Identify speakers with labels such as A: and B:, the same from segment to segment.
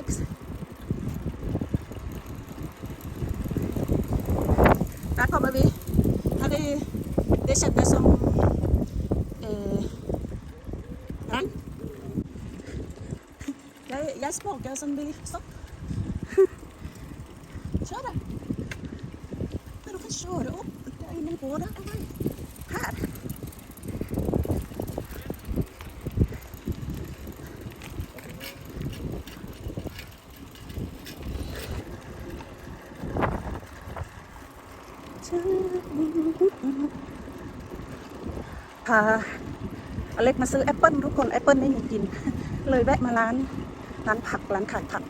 A: Alex. Där kommer vi. Här är, det kändes som eh, regn. Jag, jag smakar som det stopp. Kör där. Men du kan köra upp där inne i gården. พาอเล็กมาซื้อแอปเปิลทุกคนแอปเปิลไม่มีกิน เลยแวะมาร้านร้านผักร้านขายผัก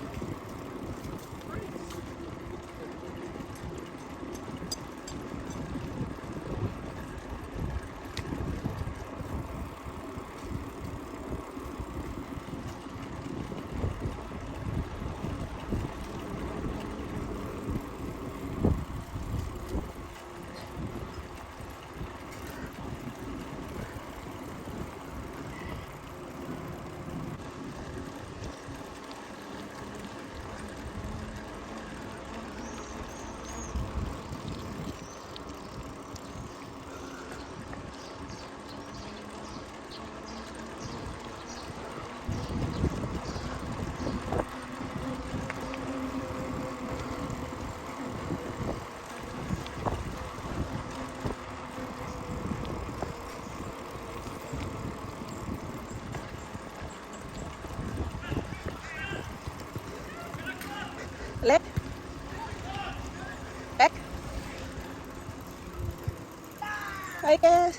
A: ayah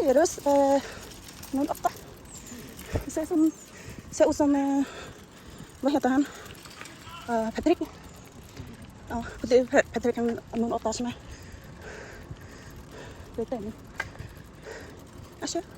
A: virus nun apa saya sun saya usam bahatahan Patrick آه Patrick nun apa sih mah betul ni عشرة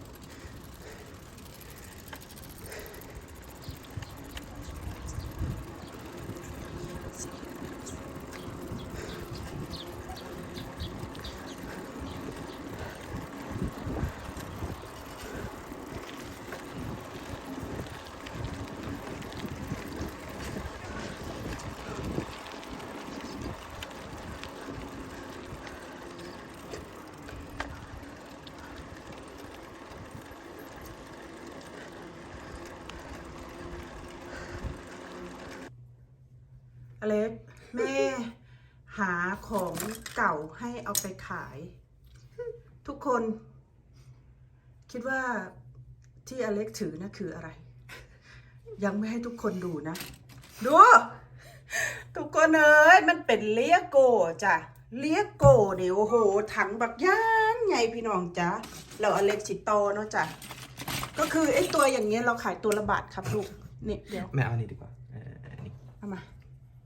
A: ให้เอาไปขาย ทุกคน คิดว่าที่อเล็กถือนะคืออะไร ยังไม่ให้ทุกคนดูนะ ดู ทุกคนเอ้ยมันเป็นเลียโกจ้ะเลียโกเนี่ยโอ้โห ถังบักย่างใหญ่พี่น้องจ้ะเราอเล็กสิโตอเนาะจ้ะก็คือไอ้ตัวอย่างเงี้ยเราขายตัวละบาทครับลูกนี่เดี๋ยว
B: ไม่เอาอันนี้ดีกว่าเอออันนี้
A: เอามา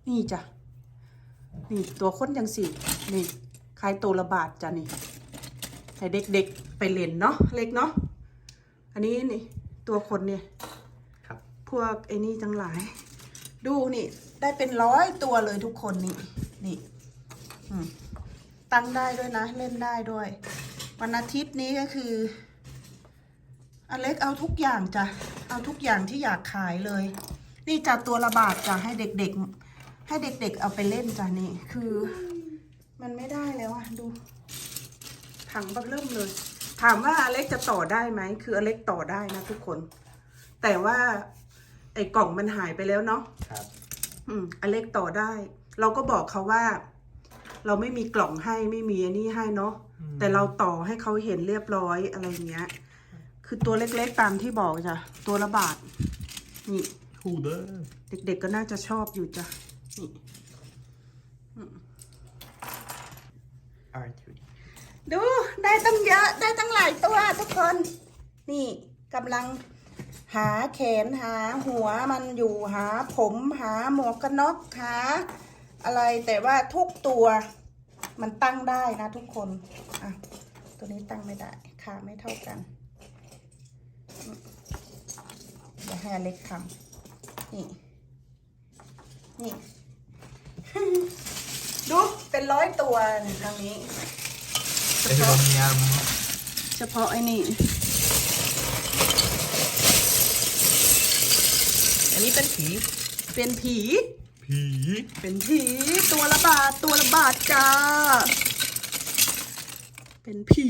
A: นี่จ้ะนี่ตัวค้นยังสี่นี่ ขายตัวละบาทจ้ะนี่ให้เด็กๆไปเล่นเนาะเล็กเนาะอันนี้นี่ ตัวคนเนี่ย
B: ครับ
A: พวกไอ้นี่ทั้งหลาย ดูนี่ ได้เป็นร้อยตัวเลยทุกคนนี่นี่อืมตั้งได้ด้วยนะ เล่นได้ด้วย วันอาทิตย์นี้ก็คืออเล็กเอาทุกอย่างจ้ะเอาทุกอย่างที่อยากขายเลย นี่จะตัวละบาทจ้ะให้เด็กๆ ให้เด็กๆ เอาไปเล่นจ้ะนี่คือ มันไม่ได้แล้วอะดูถังบักเริ่มเลย ถามว่าอเล็กจะต่อได้ไหมคืออเล็กต่อได้นะทุกคน แต่ว่า ไอ้กล่องมันหายไปแล้วเนาะ
B: ครับ
A: อืมอเล็กต่อได้ เราก็บอกเขาว่า เราไม่มีกล่องให้ไม่มีอันนี้ให้เนาะ
B: อืม
A: แต่เราต่อให้เขาเห็นเรียบร้อยอะไรเงี้ย คือตัวเล็กๆตามที่บอกจ้ะตัวละบาทนี่
B: ฮูเดอร์
A: เด็กๆก็น่าจะชอบอยู่จ้ะนี่
B: อร์ทูด
A: ดูได้ตั้งเยอะได้ตั้งหลายตัวทุกคน นี่กำลังหาแขนหาหัวมันอยู่หาผมหาหมวกกันน็อกหาอะไรแต่ว่าทุกตัวมันตั้งได้นะทุกคนอะตัวนี้ตั้งไม่ได้ขาไม่เท่ากันเดี๋ยวให้เล็กทำนี่ นี่ ดูเป็นร้อยตัวนี่ทางนี้
B: เอสโรเนียม
A: เฉพาะไอ้นี่
B: อันนี้เป็นผี
A: เป็นผี
B: ผี
A: เป็นผีตัวละบาทตัวละบาทจ้า เป็นผี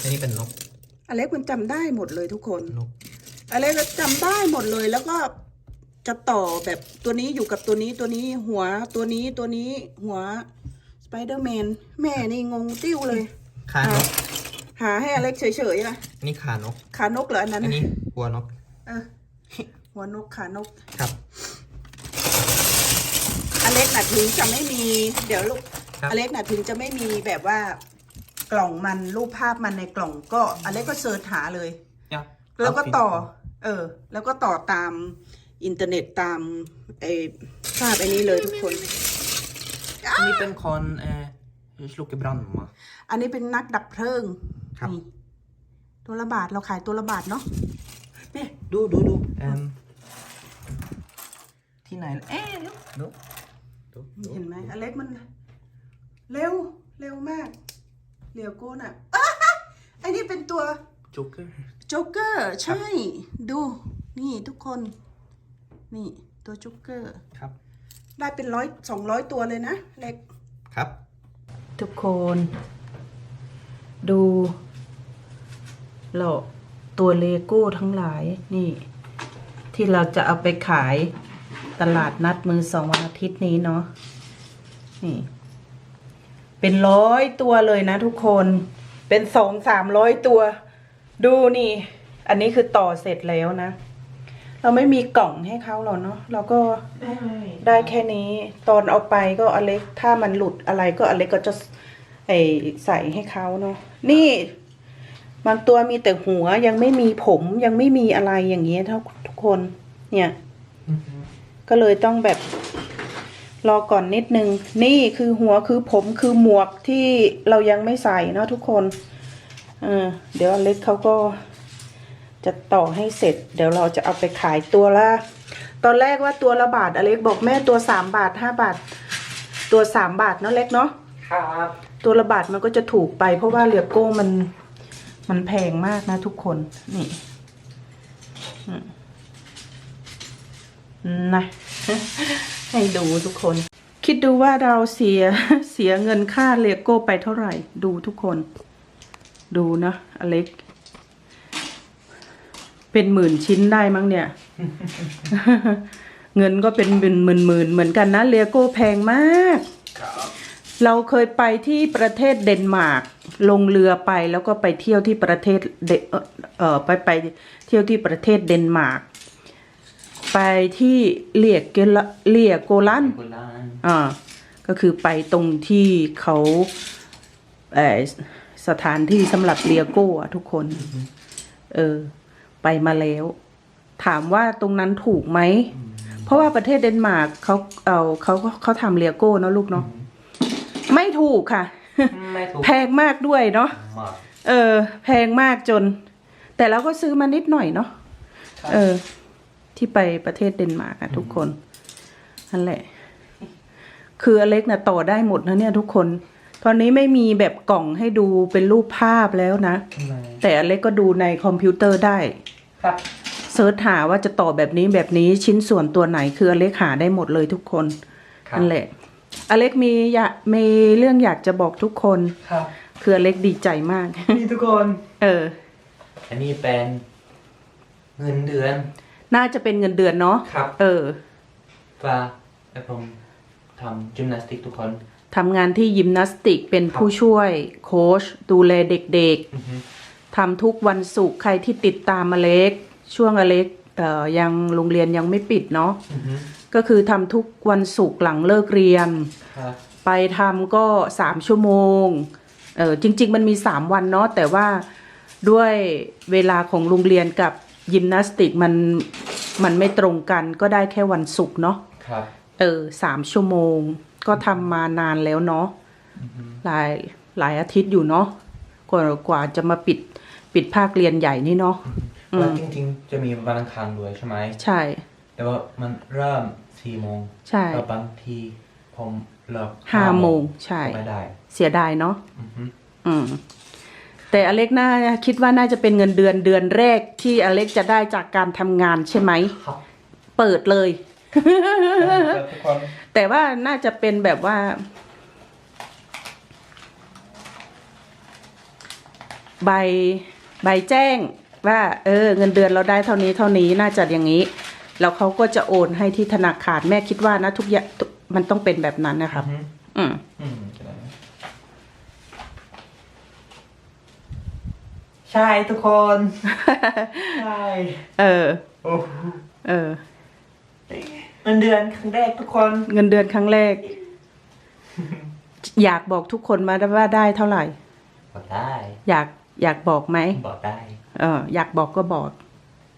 B: อันนี้เป็นนก
A: อเล็กมันจำได้หมดเลยทุกคน
B: นก
A: อเล็กก็จำได้หมดเลยแล้วก็ จะต่อแบบตัวนี้อยู่กับตัวนี้ตัวนี้หัวตัวนี้ตัวนี้หัวสไปเดอร์แมนแม่นี่งงติ้วเลย
B: ขานก
A: หาให้อเล็กเฉยๆนะ
B: อันนี้ขานก
A: ขานกเหรออันนั้น
B: อัน
A: น่ะ
B: นี้หัวนก
A: เออหัวนกขานก
B: ครับ
A: อเล็กน่ะถึงจะไม่มี เดี๋ยวลูก
B: ครับ
A: อเล็กน่ะถึงจะไม่มีแบบว่ากล่องมันรูปภาพมันในกล่องก็อเล็กก็เสิร์ชหาเลย
B: Ja.
A: แล้วก็ต่อ เออ แล้วก็ต่อตาม อินเทอร์เน็ตตามไอ้ภาพไอ้นี้เลยทุกคน
B: อันนี้เป็นคนเอ่อ slukke brann มา
A: อันนี้เป็นนักดับเพลิง
B: ครับ
A: นี่ตัวละบาทเราขายตัวละบาทเนาะ
B: เนี่ยดูดูดูเอิ่มที่ไหนเอ๊ะดูดูดูดู
A: เห็นไหมอเล็กมัน เร็วเร็วมากเรียวโก้น่ะไอ้นี่เป็นตัว
B: จ็อกเกอร์
A: โจ๊กเกอร์ ใช่ ดู นี่ทุกคน นี่ตัวโจ๊กเกอร์
B: ครับ
A: ได้เป็นร้อยสองร้อยตัวเลยนะเล็ก
B: ครับ
A: ทุกคน ดูเราตัวเลโก้ทั้งหลายนี่ ที่เราจะเอาไปขายตลาดนัดมือสองวันอาทิตย์นี้เนาะนี่ เป็นร้อยตัวเลยนะทุกคนเป็นสองสามร้อยตัว ดูนี่ อันนี้คือต่อเสร็จแล้วนะ เราไม่มีกล่องให้เขาหรอกเนาะเราก็ได้แค่นี้ ตอนเอาไปก็อเล็กถ้ามันหลุดอะไรก็อเล็กก็จะไอใส่ให้เขาเนาะนี่บางตัวมีแต่หัวยังไม่มีผมยังไม่มีอะไรอย่างเงี้ยทุกทุกคน เนี่ย ก็เลยต้องแบบรอก่อนนิดนึง นี่คือหัวคือผมคือหมวกที่เรายังไม่ใส่เนาะทุกคน เออเดี๋ยวอเล็กเขาก็ จะต่อให้เสร็จ เดี๋ยวเราจะเอาไปขายตัวละ ตอนแรกว่าตัวละบาทอเล็กบอกแม่ตัวสามบาทห้าบาท ตัวสามบาทเนาะเล็กเนาะ
B: ครับตัว
A: ตัวละบาทมันก็จะถูกไป เพราะว่าเหลือโก้มัน มันแพงมากนะทุกคนนี่อืมนะให้ดูทุกคน คิดดูว่าเราเสียเสียเงินค่าเลโก้ไปเท่าไหร่ ดูทุกคน ดูนะอเล็ก เป็นหมื่นชิ้นได้มั้งเนี่ย เงินก็เป็นหมื่นหมื่นหมื่นเหมือนกันนะเลโก้แพงมาก
B: ครับ
A: เราเคยไปที่ประเทศเดนมาร์กลงเรือไปแล้วก็ไปเที่ยวที่ประเทศเดเอ่อเออไปไปเที่ยวที่ประเทศเดนมาร์กไปที่เลียกเกลเลียโกลัน
B: โบราณ
A: อ่าก็คือไปตรงที่เขาเออสถานที่สำหรับเลียโก้อะทุกคน เออ ไปมาแล้ว ถามว่าตรงนั้นถูกไหม เพราะว่าประเทศเดนมาร์กเขาเอาเขาเขาทำเลียโก้เนอะลูกเนาะไม่ถูกค่ะ
B: ไม่ถูก
A: แพงมากด้วยเนาะ
B: มาก
A: เออ แพงมากจน แต่เราก็ซื้อมานิดหน่อยเนาะ
B: ครับ
A: เออ ที่ไปประเทศเดนมาร์กอะทุกคนนั่นแหละ คืออเล็กนะต่อได้หมดนะเนี่ยทุกคน ตอนนี้ไม่มีแบบกล่องให้ดูเป็นรูปภาพแล้วนะ
B: ไม่
A: แต่อเล็กก็ดูในคอมพิวเตอร์ได้
B: ครับ
A: เซิร์ชหาว่าจะต่อแบบนี้แบบนี้ชิ้นส่วนตัวไหนคืออเล็กหาได้หมดเลยทุกคน
B: ครับ
A: นั่นแหละอเล็กมีอยากมีเรื่องอยากจะบอกทุกคน
B: ครับ
A: คืออเล็กดีใจมาก
B: นี่ทุกคน
A: เออ
B: อันนี้เป็นเงินเดือน
A: น่าจะเป็นเงินเดือนเนาะ
B: ครับ
A: เออ
B: ว่าไอ้ผมทำจิมนาสติกทุกคน
A: ทำงานที่ยิมนาสติกเป็นผู้ช่วย โค้ชดูแลเด็ก
B: อือฮึ
A: ๆทำทุกวันศุกร์ใครที่ติดตามอเล็ก ช่วงอเล็กเอ่อยังโรงเรียนยังไม่ปิดเนาะ
B: อือฮึ
A: ก็คือทำทุกวันศุกร์หลังเลิกเรียน
B: ครับ
A: ไปทำก็สามชั่วโมงเออจริง ๆ มันมีสามวันเนาะแต่ว่าด้วยเวลาของโรงเรียนกับยิมนาสติกมันมันไม่ตรงกันก็ได้แค่วันศุกร์เนาะ
B: ครับ
A: เออสามชั่วโมง ก็ทำมานานแล้วเนาะ
B: อือฮึ
A: หลายหลายอาทิตย์อยู่เนาะกว่ากว่าจะมาปิดปิดภาคเรียนใหญ่นี่เนาะอืม
B: ว่าจริงๆ จะมีวันอังคารด้วยใช่ไหม
A: ใช่
B: แต่ว่ามันเริ่มสี่โมง
A: ใช่
B: แล้วบางทีผมเลิก
A: ห้าโมงใช่
B: ไม่ได้
A: เสียดายเนาะ
B: อือฮึ
A: อืมแต่อเล็กน่าคิดว่าน่าจะเป็นเงินเดือนเดือนแรกที่อเล็กจะได้จากการทำงานใช่ไหม
B: ครับ
A: เปิดเลย
B: ทุกคน
A: แต่ว่าน่าจะเป็นแบบว่า ใบใบแจ้งว่า เออ เงินเดือนเราได้เท่านี้เท่านี้น่าจะอย่างนี้ แล้วเขาก็จะโอนให้ที่ธนาคารแม่คิดว่านะทุกอย่างทุกมันต้องเป็นแบบนั้นนะครับ
B: อืม
A: อืม
B: อืมใช่ทุกคน ใช่
A: เออ
B: โอ้โห
A: เออ
B: เงินเดือนครั้งแรกทุกคน
A: เงินเดือนครั้งแรก อยากบอกทุกคนมาว่าได้เท่าไหร่
B: บอกได้
A: อยากอยากบอกไหม
B: บอกได้
A: เออ อยากบอกก็บอก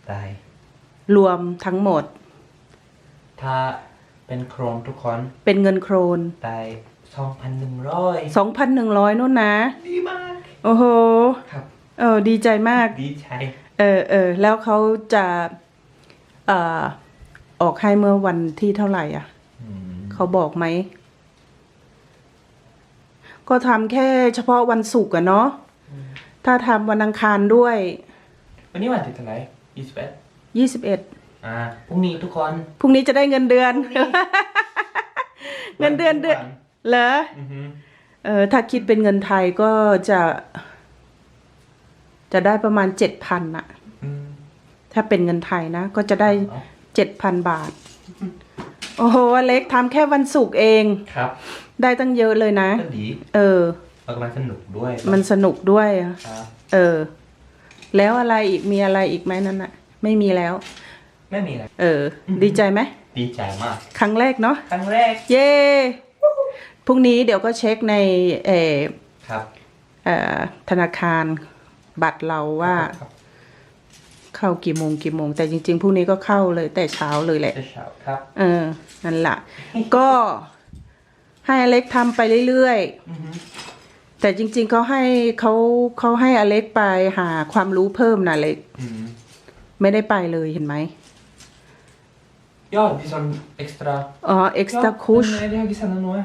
B: ได้
A: รวมทั้งหมด
B: ถ้าเป็นโครนทุกคน
A: เป็นเงินโครน
B: ได้สองพันหนึ่งร้อย
A: สองพันหนึ่งร้อยนู่นนะ
B: ดีมาก
A: โอ้โห
B: ครับ
A: เออ ดีใจมาก
B: ดีใจ
A: เออเออแล้วเขาจะ เอ่อ ออกให้เมื่อวันที่เท่าไหร่อะ
B: อืม
A: เขาบอกไหม ก็ทำแค่เฉพาะวันศุกร์อะเนาะถ้าทำวันอังคารด้วย
B: วันนี้วันที่เท่าไหร่ยี่สิบเอ็ด
A: ยี่สิบเอ็ด
B: อ่าพรุ่งนี้ทุกคน
A: พรุ่งนี้จะได้เงินเดือน เงินเดือนเดือนเหรอ
B: อือฮึ
A: เออถ้าคิดเป็นเงินไทยก็จะ จะได้ประมาณเจ็ดพันอะ
B: อืม
A: ถ้าเป็นเงินไทยนะ ก็จะได้
B: เอา
A: เจ็ดพันบาท โอ้โหอเล็กทำแค่วันศุกร์เอง
B: ครับ
A: ได้ตั้งเยอะเลยนะ
B: ก็ดี
A: เออ
B: แล้วก็มันสนุกด้วย
A: มันสนุกด้วยอะ
B: ครับ
A: เออ แล้วอะไรอีกมีอะไรอีกไหมนั่นอะไม่มีแล้ว
B: ไม่มีอะไร
A: เออ ดีใจไหม
B: ดีใจมาก
A: ครั้งแรกเนาะ
B: ครั้งแรก
A: เย้พรุ่งนี้เดี๋ยวก็เช็คในเออ
B: ครับ
A: เอ่อธนาคารบัตรเราว่า
B: ครับ
A: เข้ากี่โมงกี่โมง แต่จริง ๆพรุ่งนี้ก็เข้าเลยแต่เช้าเลยแหละ
B: เช้าเช้าครับ
A: เออ นั่นแหละ ก็ให้อเล็กทำไปเรื่อย
B: อือฮึ
A: ๆแต่จริง ๆเขาให้เขาเขาให้อเล็กไปหาความรู้เพิ่มนะอเล็ก
B: อืม
A: ไม่ได้ไปเลยเห็นไหม
B: Ja, vi som extra...
A: อ๋อ extra kurs
B: Nej, det har vi sett noe.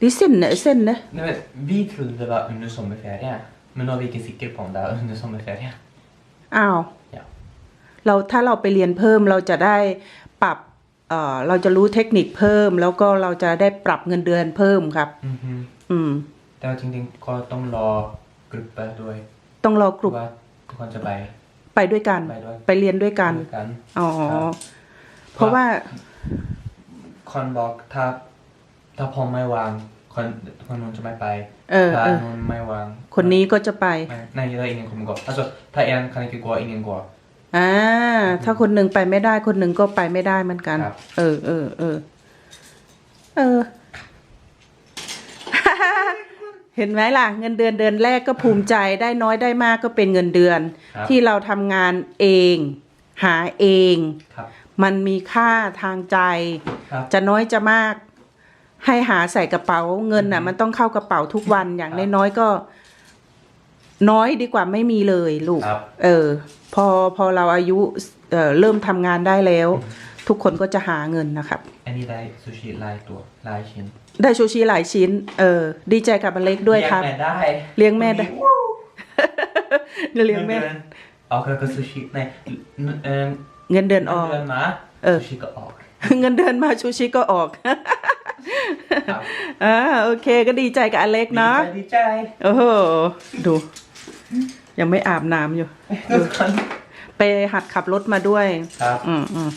A: ดิสินเนเส้นเน
B: Nej, men, vi trodde det var under sommerferie, men nå er vi ikke sikre på om det er under sommerferie.
A: อ้าว
B: Ja.
A: เราถ้าเราไปเรียนเพิ่มเราจะได้ปรับเอ่อเราจะรู้เทคนิคเพิ่ม แล้วก็เราจะได้ปรับเงินเดือนเพิ่มครับ
B: Mhm.
A: อืม
B: แต่ว่าจริงๆก็ต้องรอกรุ๊ปด้วย
A: ต้องรอกลุ่ม
B: ว่าทุกคนจะไป
A: ไปด้วยกัน
B: ไปด้วย
A: ไปเรียนด้วยกัน
B: ด้วยกัน
A: อ๋อ
B: ครับ
A: เพราะว่า
B: คนบอกถ้าถ้าผมไม่วาง คนคนนู้นจะไม่ไป
A: เออ
B: ถ้า
A: เออ
B: นู้นไม่วาง
A: คนนี้ก็จะไป
B: ไม่ nej det är ingen kommer gå alltså ถ้า en kan inte gå ingen går
A: อ่า ถ้าคนหนึ่งไปไม่ได้ คนหนึ่งก็ไปไม่ได้เหมือนกัน
B: ครับ
A: เออเออเออเออ เห็นไหมล่ะ เงินเดือนเดือนแรกก็ภูมิใจได้น้อยได้มากก็เป็นเงินเดือน
B: ครับ
A: ที่เราทำงานเอง หาเอง
B: ครับ
A: มันมีค่าทางใจ
B: ครับ
A: จะน้อยจะมาก ให้หาใส่กระเป๋าเงินน่ะ มันต้องเข้ากระเป๋าทุกวันอย่าง
B: ครับ
A: น้อยๆก็ น้อยดีกว่าไม่มีเลยลูก
B: ครับ
A: เออ พอพอเราอายุเอ่อเริ่มทำงานได้แล้ว ทุกคนก็จะหาเงินนะครับ
B: อันนี้ได้ซูชิลายตัวลายชิ้น
A: ได้ชูชีหลายชิ้น เออ ดีใจกับอเล็กด้วยครับ
B: เลี้ยงแม่ได้
A: เลี้ยงแม่ได้ เลี้ยงแม่
B: เงินดือนออกแล้วก็ซูชิในเอ่อ
A: เงินเดือนอ
B: เงิ
A: อนก
B: เดือนมา
A: เออ
B: ซูชิก็ออก
A: เงินเดือนมาชูชิก็ออก
B: ครับ
A: อ่าโอเค ก็ดีใจกับอเล็กเนาะ
B: ดีใจ
A: โอ้โห ดู ยังไม่อาบน้ำอยู่
B: ทุกคน
A: ไปหัดขับรถมาด้วย
B: ครับ
A: อืมอืม